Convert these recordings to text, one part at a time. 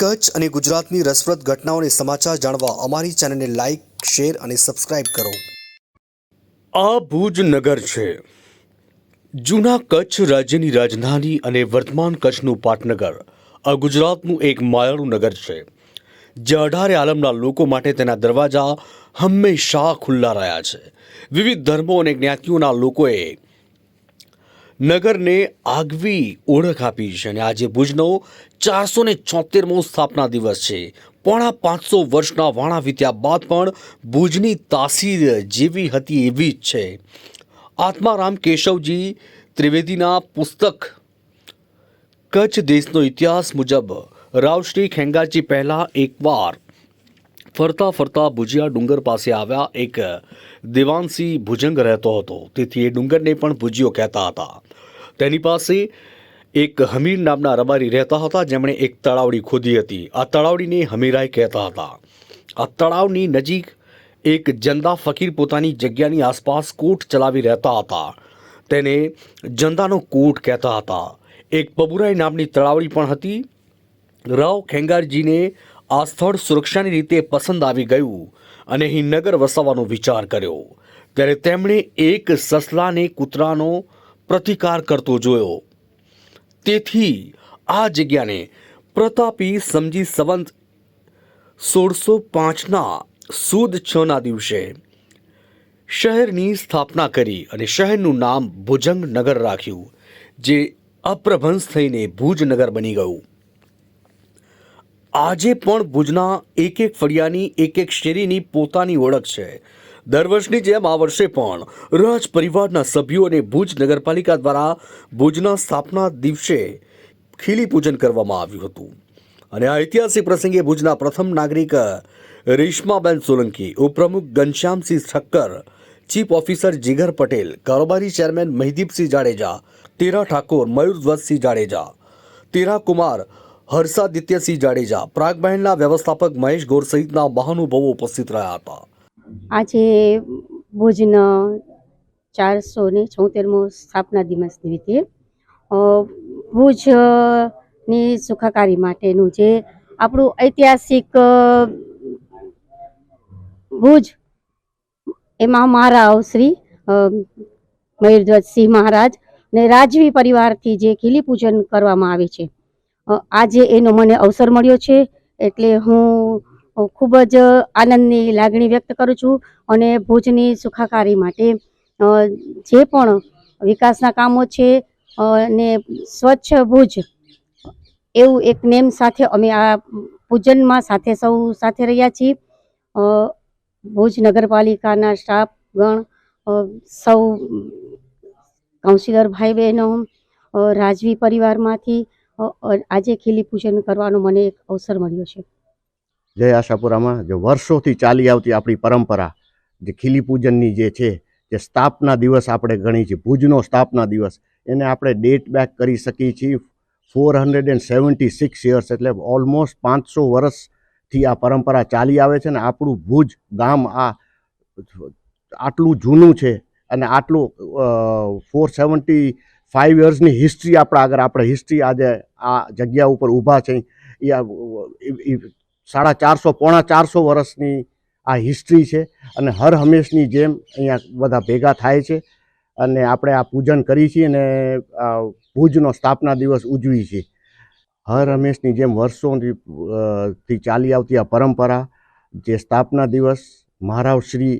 કચ્છ અને ગુજરાતની રસપ્રદ ઘટનાઓને સમાચાર જાણવા અમારી ચેનલને લાઇક શેર અને સબસ્ક્રાઇબ કરો. આ ભુજ નગર છે. જૂના કચ્છ રાજ્યની રાજધાની અને વર્તમાન કચ્છનું પાટનગર. આ ગુજરાતનું એક માયાળું નગર છે. જે અઢારે આલમના લોકો માટે તેના દરવાજા હંમેશા ખુલ્લા રહ્યા છે. વિવિધ ધર્મો અને જ્ઞાતિઓના લોકોએ નગરને આગવી ઓળખ આપી છે અને આજે ભુજનો ચારસો ને છોતેરમો સ્થાપના દિવસ છે. પોણા પાંચસો વર્ષના વાણા વીત્યા બાદ પણ ભુજની તાસીર જેવી હતી એવી જ છે. આત્મારામ કેશવજી ત્રિવેદીના પુસ્તક કચ્છ દેશનો ઇતિહાસ મુજબ રાવશ્રી ખેંગાજી પહેલાં એકવાર ફરતા ફરતા ભુજિયા ડુંગર પાસે આવ્યા એક દેવાંશી ભુજંગ રહેતો હતો. તેથી એ ડુંગરને પણ ભુજિયો કહેતા હતા. તેની પાસે એક હમીર નામના રબારી રહેતા હતા, જેમણે એક તળાવડી ખોદી હતી. આ તળાવડીને હમીરાઈ કહેતા હતા. આ તળાવની નજીક એક જંદા ફકીર પોતાની જગ્યાની આસપાસ કોટ ચલાવી રહેતા હતા. તેને જંદાનો કોટ કહેતા હતા. એક બબુરાઈ નામની તળાવડી પણ હતી. રાવ ખેંગારજીને આ સ્થળ સુરક્ષાની રીતે પસંદ આવી ગયું અને અહીં નગર વસાવવાનો વિચાર કર્યો. ત્યારે તેમણે એક સસલાને કૂતરાનો પ્રતિકાર કરતો જોયો. તેથી આ જગ્યાને પ્રતાપી સમજી સંવંત સોળસો પાંચના સુદ છના દિવસે શહેરની સ્થાપના કરી અને શહેરનું નામ ભુજંગ નગર રાખ્યું, જે અપ્રભંશ થઈને ભુજનગર બની ગયું. આજે પણ ભુજના એક એક ફળિયાની, એક એક શેરીની પોતાની ઓળખ છે. દર વર્ષની જેમ આ વર્ષે પણ રાજ પરિવારના સભ્યો અને ભુજ નગરપાલિકા દ્વારા ભુજના સ્થાપના દિવસે ખીલી પૂજન કરવામાં આવ્યું હતું. અને આ ઐતિહાસિક પ્રસંગે ભુજના પ્રથમ નાગરિક રેશમાબેન સોલંકી, ઉપપ્રમુખ ઘનશ્યામસિંહ ઠક્કર, ચીફ ઓફિસર જીગર પટેલ, કારોબારી ચેરમેન મહિદીપસિંહ જાડેજા, તેરા ઠાકોર, મયુરધ્વજસિંહ જાડેજા, તેરા કુમાર હર્ષાદિત્યસિંહ જાડેજા પ્રાગબહેનના વ્યવસ્થાપક મહેશ ગોર સહિતના મહાનુભાવો ઉપસ્થિત રહ્યા હતા. આજે ભુજના ચારસો ને છોતેરમો સ્થાપના દિવસ નિમિત્તે ભુજની સુખાકારી માટેનું જે આપણું ઐતિહાસિક ભુજ, એમાં મહારાવ શ્રી મયુરધ્વજસિંહ મહારાજ ને રાજવી પરિવારથી જે ખીલી પૂજન કરવામાં આવે છે. આજે એનો મને અવસર મળ્યો છે, એટલે હું ખૂબ જ આનંદની લાગણી વ્યક્ત કરું છું અને ભુજની સુખાકારી માટે. જે પણ વિકાસના કામો છે અને સ્વચ્છ ભુજ, એવું એક નેમ સાથે અમે આ પૂજનમાં સાથે સૌ સાથે રહ્યા છીએ. ભુજ નગરપાલિકાના સ્ટાફગણ ગણ સૌ, કાઉન્સિલર ભાઈ બહેનો રાજવી પરિવારમાંથી આજે ખીલી પૂજન કરવાનો મને એક અવસર મળ્યો છે. જય આશાપુરામાં જે વર્ષોથી ચાલી આવતી આપણી પરંપરા, જે ખીલી પૂજનની જે છે, જે સ્થાપના દિવસ આપણે ગણી છે ભુજનો સ્થાપના દિવસ, એને આપણે ડેટ બેક કરી શકીએ છીએ four hundred and seventy six years એટલે ઓલમોસ્ટ પાંચસો વર્ષથી આ પરંપરા ચાલી આવે છે ને આપણું ભુજ ગામ આ આટલું જૂનું છે અને આટલું ફોર સેવન્ટી ફાઇવ યર્સની હિસ્ટ્રી આપણા આગળ આપણે હિસ્ટ્રી આજે આ જગ્યા ઉપર ઊભા છે. એ સાડા ચારસો, પોણા ચારસો વર્ષની આ હિસ્ટ્રી છે અને હર હંમેશની જેમ અહીંયા બધા ભેગા થાય છે અને આપણે આ પૂજન કરી છીએ અને ભુજનો સ્થાપના દિવસ ઉજવી છીએ. હર હંમેશની જેમ વર્ષોથી થી ચાલી આવતી આ પરંપરા, જે સ્થાપના દિવસ મહારાવ શ્રી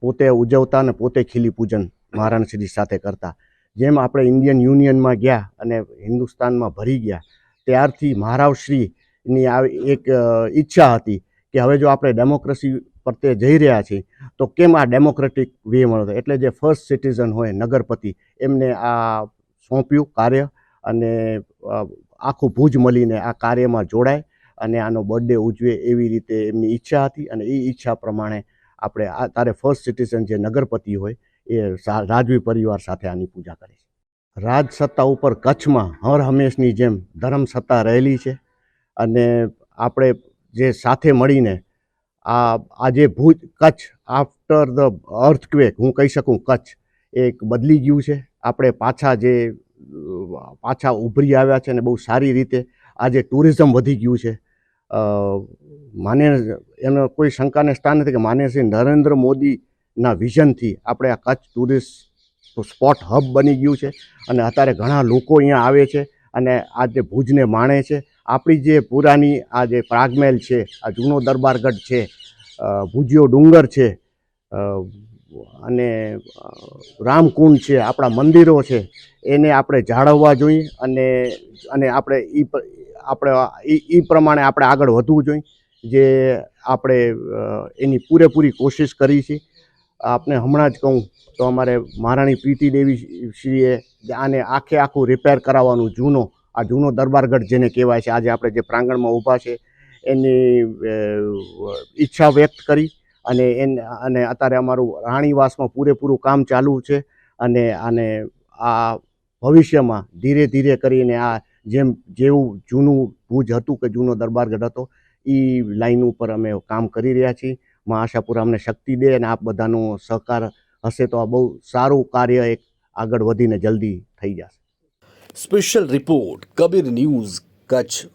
પોતે ઉજવતા અને પોતે ખીલી પૂજન મહારાણશ્રી સાથે કરતા. જેમ આપણે ઇન્ડિયન યુનિયનમાં ગયા અને હિન્દુસ્તાનમાં ભરી ગયા, ત્યારથી મહારાવશ્રીની આ એક ઈચ્છા હતી કે હવે જો આપણે ડેમોક્રેસી પ્રત્યે જઈ રહ્યા છીએ, તો કેમ આ ડેમોક્રેટિક વે મળે એટલે જે ફર્સ્ટ સિટીઝન હોય નગરપતિ, એમને આ સોંપ્યું કાર્ય અને આખું ભુજ મળીને આ કાર્યમાં જોડાય અને આનો બર્થડે ઉજવે એવી રીતે એમની ઈચ્છા હતી અને એ ઈચ્છા પ્રમાણે આપણે આ, તારે ફર્સ્ટ સિટીઝન જે નગરપતિ હોય એ રાજવી પરિવાર સાથે આની પૂજા કરે છે. રાજ સત્તા ઉપર કચ્છમાં હર હંમેશની જેમ ધર્મ સત્તા રહેલી છે અને આપણે જે સાથે મળીને આ આજે Bhuj Kutch after the earthquake હું કહી શકું કચ્છ એક બદલી ગયું છે. આપણે પાછા જે, પાછા ઉભરી આવ્યા છે અને બહુ સારી રીતે આજે ટુરિઝમ વધી ગયું છે માન્ય એનો કોઈ શંકાને સ્થાન નથી કે માન્ય શ્રી નરેન્દ્ર મોદીના વિઝનથી આપણે આ કચ્છ ટુરિસ્ટ સ્પોટ હબ બની ગયું છે. અને અત્યારે ઘણા લોકો અહીંયા આવે છે અને આ જે ભુજને માણે છે. આપણી જે પુરાની આ જે પ્રાગમહેલ છે, આ જૂનો દરબારગઢ છે ભુજિયો ડુંગર છે અને રામકુંડ છે, આપણા મંદિરો છે, એને આપણે જાળવવા જોઈએ અને અને આપણે ઈ આપણે ઈ પ્રમાણે આપણે આગળ વધવું જોઈએ. જે આપણે એની પૂરેપૂરી કોશિશ કરી છે. આપને હમણાં જ કહું, તો અમારે મહારાણી પ્રીતિ દેવી શ્રીએ આને આખે આખું રિપેર કરાવવાનું જૂનો, આ જૂનો દરબારગઢ જેને કહેવાય છે, આજે આપણે જે પ્રાંગણમાં ઊભા છે, એની ઈચ્છા વ્યક્ત કરી અને એને, અને અત્યારે અમારું રાણીવાસમાં પૂરેપૂરું કામ ચાલુ છે અને આને આ ભવિષ્યમાં ધીરે ધીરે કરીને આ જેમ, જેવું જૂનું ભુજ હતું કે જૂનો દરબારગઢ હતો એ લાઈન ઉપર અમે કામ કરી રહ્યા છીએ. માં આશાપુરા અમને શક્તિ દે અને આપ બધાનો સહકાર હશે તો આ બહુ સારું કાર્ય એક આગળ વધીને જલ્દી થઈ જશે. Special report Kabir news Kutch